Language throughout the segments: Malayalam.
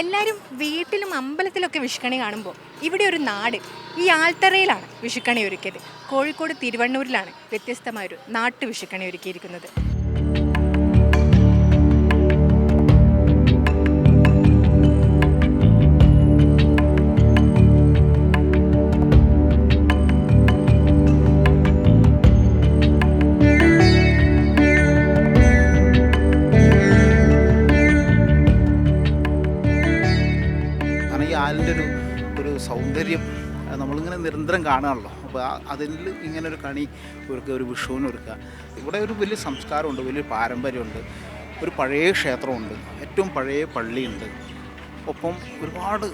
എല്ലാവരും വീട്ടിലും അമ്പലത്തിലൊക്കെ വിഷുക്കണി കാണുമ്പോൾ ഇവിടെ ഒരു നാട് ഈ ആൽത്തറയിലാണ് വിഷുക്കണി ഒരുക്കിയത്. കോഴിക്കോട് തിരുവണ്ണൂരിലാണ് വ്യത്യസ്തമായൊരു നാട്ടു വിഷുക്കണി ഒരുക്കിയിരിക്കുന്നത്. ആലിന്റെ ഒരു ഒരു സൗന്ദര്യം നമ്മളിങ്ങനെ നിരന്തരം കാണുകയാണല്ലോ. അപ്പോൾ അതിൽ ഇങ്ങനെ ഒരു കണി ഒരുക്കുക ഒരു വിഷുവിന് ഒരുക്കുക. ഇവിടെ ഒരു വലിയ സംസ്കാരമുണ്ട് വലിയ പാരമ്പര്യമുണ്ട്. ഒരു പഴയ ക്ഷേത്രമുണ്ട് ഏറ്റവും പഴയ പള്ളിയുണ്ട്. ഒപ്പം ഒരുപാട്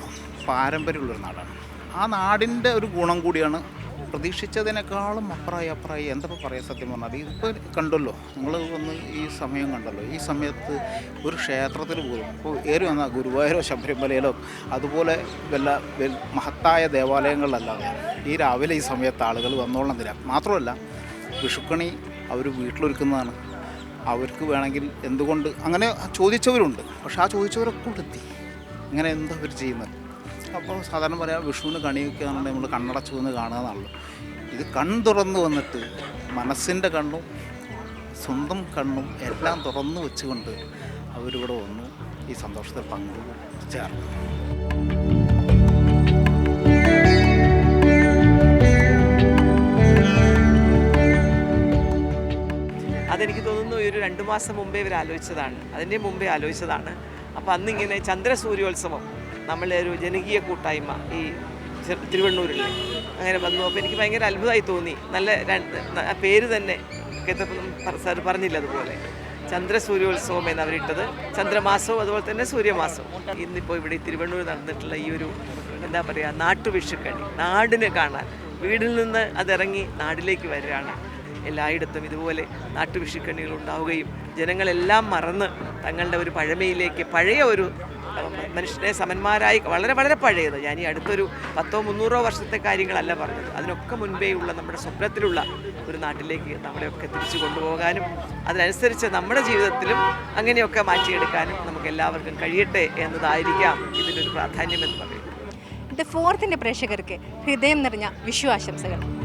പാരമ്പര്യമുള്ളൊരു നാടാണ്. ആ നാടിന്റെ ഒരു ഗുണം കൂടിയാണ് പ്രതീക്ഷിച്ചതിനേക്കാളും അപ്പുറമായി അപ്പുറമായി എന്താ പറയുക സത്യം പറഞ്ഞാൽ ഇതിപ്പോൾ കണ്ടല്ലോ നിങ്ങൾ വന്ന് ഈ സമയം കണ്ടല്ലോ. ഈ സമയത്ത് ഒരു ക്ഷേത്രത്തിൽ പോലും ഇപ്പോൾ ഏറി വന്നാൽ ഗുരുവായൂരോ ശബരിമലയിലോ അതുപോലെ വല്ല മഹത്തായ ദേവാലയങ്ങളിലല്ലാതെ ഈ രാവിലെ ഈ സമയത്ത് ആളുകൾ വന്നോളന്നില്ല മാത്രമല്ല വിഷുക്കണി അവർ വീട്ടിലൊരുക്കുന്നതാണ്. അവർക്ക് വേണമെങ്കിൽ എന്തുകൊണ്ട്? അങ്ങനെ ചോദിച്ചവരുണ്ട്. പക്ഷെ ആ ചോദിച്ചവരൊക്കെ കൊടുത്തി. ഇങ്ങനെ എന്താ അവർ ചെയ്യുന്നത്? അപ്പോൾ സാധാരണ പറയാം വിഷുവിന് കണിയൊക്കെ ആണെങ്കിൽ നമ്മൾ കണ്ണടച്ചു വന്ന് കാണുക എന്നുള്ളൂ. ഇത് കൺ തുറന്ന് വന്നിട്ട് മനസ്സിന്റെ കണ്ണും സ്വന്തം കണ്ണും എല്ലാം തുറന്നു വെച്ചുകൊണ്ട് അവരിവിടെ വന്നു ഈ സന്തോഷത്തിൽ പങ്കു ചേർന്നു അതെനിക്ക് തോന്നുന്നു ഒരു രണ്ട് മാസം മുമ്പേ ഇവർ ആലോചിച്ചതാണ് അതിന്റെ മുമ്പേ ആലോചിച്ചതാണ്. അപ്പോൾ അന്നിങ്ങനെ ചന്ദ്രസൂര്യോത്സവം. നമ്മളെ ഒരു ജനകീയ കൂട്ടായ്മ ഈ തിരുവണ്ണൂരിൽ അങ്ങനെ വന്നു. അപ്പോൾ എനിക്ക് ഭയങ്കര അത്ഭുതമായി തോന്നി. നല്ല പേര് തന്നെ സാർ പറഞ്ഞില്ല അതുപോലെ. ചന്ദ്രസൂര്യോത്സവം എന്ന് അവരിട്ടത് ചന്ദ്രമാസവും അതുപോലെ തന്നെ സൂര്യമാസവും. ഇന്നിപ്പോൾ ഇവിടെ തിരുവണ്ണൂർ നടന്നിട്ടുള്ള ഈ ഒരു എന്താ പറയുക നാട്ടുവിഷുക്കണി. നാടിനെ കാണാൻ. വീടിൽ നിന്ന് അതിറങ്ങി നാടിലേക്ക് വരികയാണ്. എല്ലായിടത്തും ഇതുപോലെ നാട്ടുവിഷുക്കണികൾ ഉണ്ടാവുകയും ജനങ്ങളെല്ലാം മറന്ന് തങ്ങളുടെ ഒരു പഴമയിലേക്ക് പഴയ ഒരു ഉം, മനുഷ്യനെ സമന്മാരായി വളരെ വളരെ പഴയത്. ഞാൻ ഈ അടുത്തൊരു പത്തോ മുന്നൂറോ വർഷത്തെ കാര്യങ്ങളല്ല പറഞ്ഞത്. അതിനൊക്കെ മുൻപേ ഉള്ള നമ്മുടെ സ്വപ്നത്തിലുള്ള ഒരു നാട്ടിലേക്ക് നമ്മളെയൊക്കെ തിരിച്ചു കൊണ്ടുപോകാനും അതിനനുസരിച്ച് നമ്മുടെ ജീവിതത്തിലും അങ്ങനെയൊക്കെ മാറ്റിയെടുക്കാനും നമുക്ക് എല്ലാവർക്കും കഴിയട്ടെ എന്നതായിരിക്കാം ഇതിന്റെ ഒരു പ്രാധാന്യം എന്ന് പറയുന്നത്. ദ ഫോർത്തിന്റെ പ്രേക്ഷകർക്ക് ഹൃദയം നിറഞ്ഞ വിഷു ആശംസകൾ.